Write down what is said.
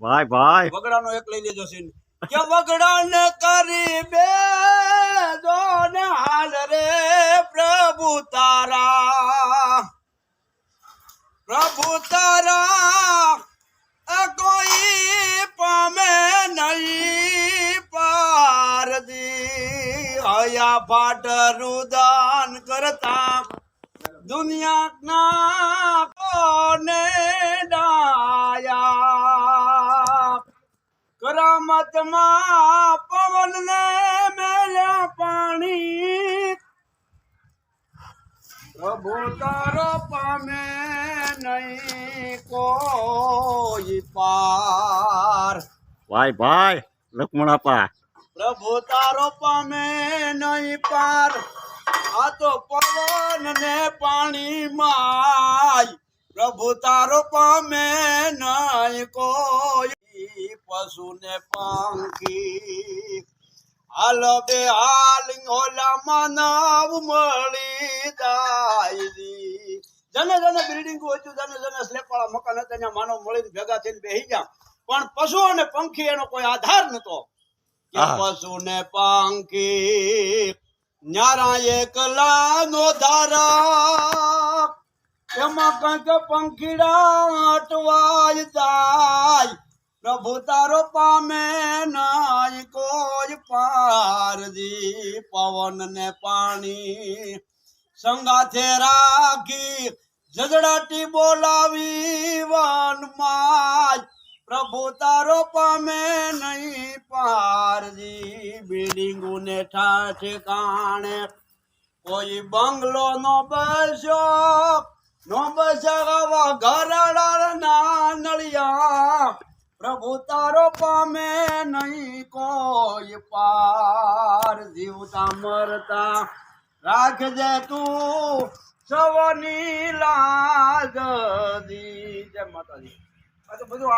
ભાઈ ભાઈ. વગડાનો એક લઈ લેજો સીન. કે વગડાને કરી બે દોને હાલ રે પ્રભુ તારા. પ્રભુ તારા કોઈ પામે નહીં પારદી હયા ભાટ રુદાન કરતા. દુનિયાના કોને કરામતમાં પવનને મેલ્યા પાણી. પ્રભુ તારો પામે નહીં કોઈ પાર. ભાઈ ભાઈ લક્ષ્મણાપા પ્રભુ તારો પામે નહીં પાર. આ તો પવન ને પાણી માય. પ્રભુ તારો પામે નહીં કોઈ પશુ ને પંખી. હાલ બે હાલ ઓલા માનવ મળી દાયરી જને જને બિલ્ડિંગ ઓછું જને જને સ્લેપવાળા મકાન હતા ત્યાં માનવ મળીને ભેગા થઈને બેસી ગયા. પણ પશુ અને પંખી એનો કોઈ આધાર નતો. પશુ ને પંખી ન્યારા એકલા નો ધારા. એમાં કંઈક પંખીડા અટવાય જાય. પ્રભુ તારો પામે નાય કોઈ પારજી પવન ને પાણી સંગાથે રાખી જજડાટી બોલાવી વનમાં પ્રભુ તારો પામે નહીં પારજી બિલ્ડિંગો ને કાણે. કોઈ બંગલો નો બેસ્યો નો બસ નળિયા પ્રભુ તારો પામે નહીં કોઈ પાર. જીવતા મરતા રાખજે તું સવની લાજ દીજે માતાજી. બધું